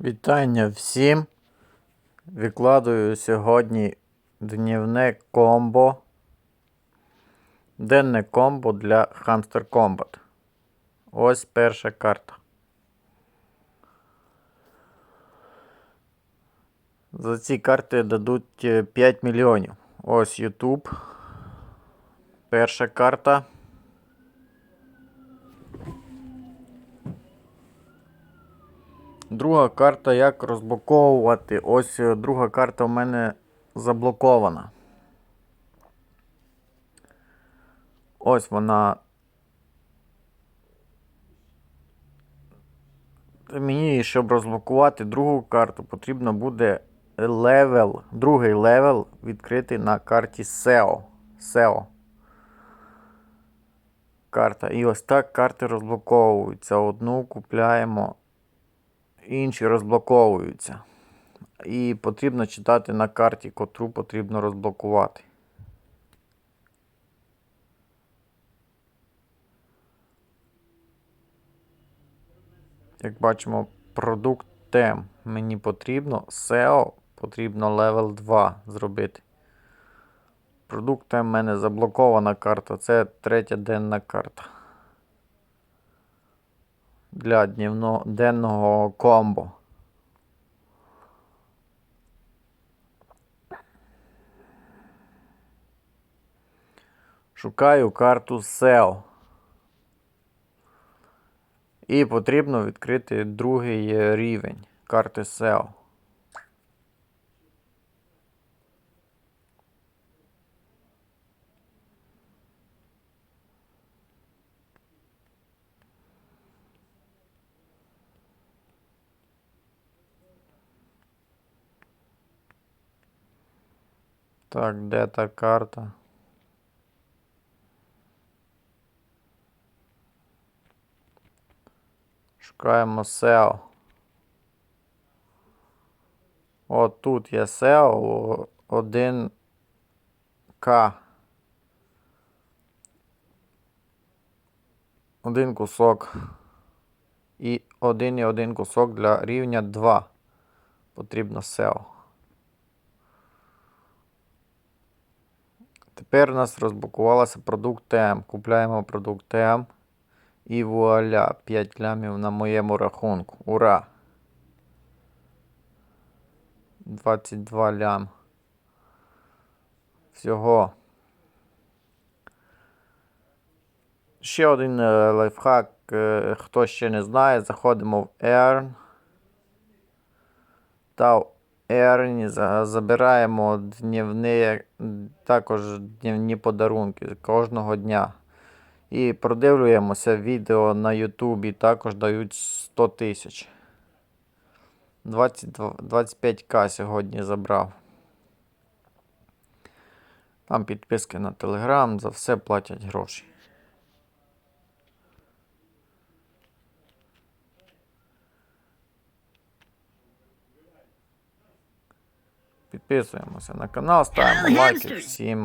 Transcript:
Вітання всім. Викладаю сьогодні днівне комбо. Денне комбо для Hamster Combat. Ось перша карта. За ці карти дадуть е, 5 мільйонів. Ось YouTube. Перша карта. Друга карта, як розблоковувати. Ось е, друга карта в мене заблокована. Ось вона. Мені, щоб розблокувати другу карту, потрібно буде левел, другий левел відкрити на карті SEO. SEO. Карта. І ось так карти розблоковуються. Одну купляємо інші розблоковуються. І потрібно читати на карті, котру потрібно розблокувати. Як бачимо, продукт тем мені потрібно. SEO потрібно level 2 зробити. Продукт тем в мене заблокована карта. Це третя денна карта. Для днівного денного комбо. Шукаю карту SEO. І потрібно відкрити другий е, рівень карти SEO. Так, де та карта? Шукаємо SEO. От тут є SEO 1К. Один кусок. І один і один кусок для рівня 2. Потрібно SEO. Тепер у нас розблокувалося продукт М. Купляємо продукт М. І вуаля, 5 лямів на моєму рахунку. Ура! 22 лям. Всього. Ще один е, лайфхак. е, Хто ще не знає, заходимо в Earn. Та за- забираємо днівні, також днівні подарунки кожного дня. І продивлюємося відео на Ютубі, також дають 100 тисяч. 25к сьогодні забрав. Там підписки на Телеграм, за все платять гроші. Підписуємося на канал, ставимо лайки. Всім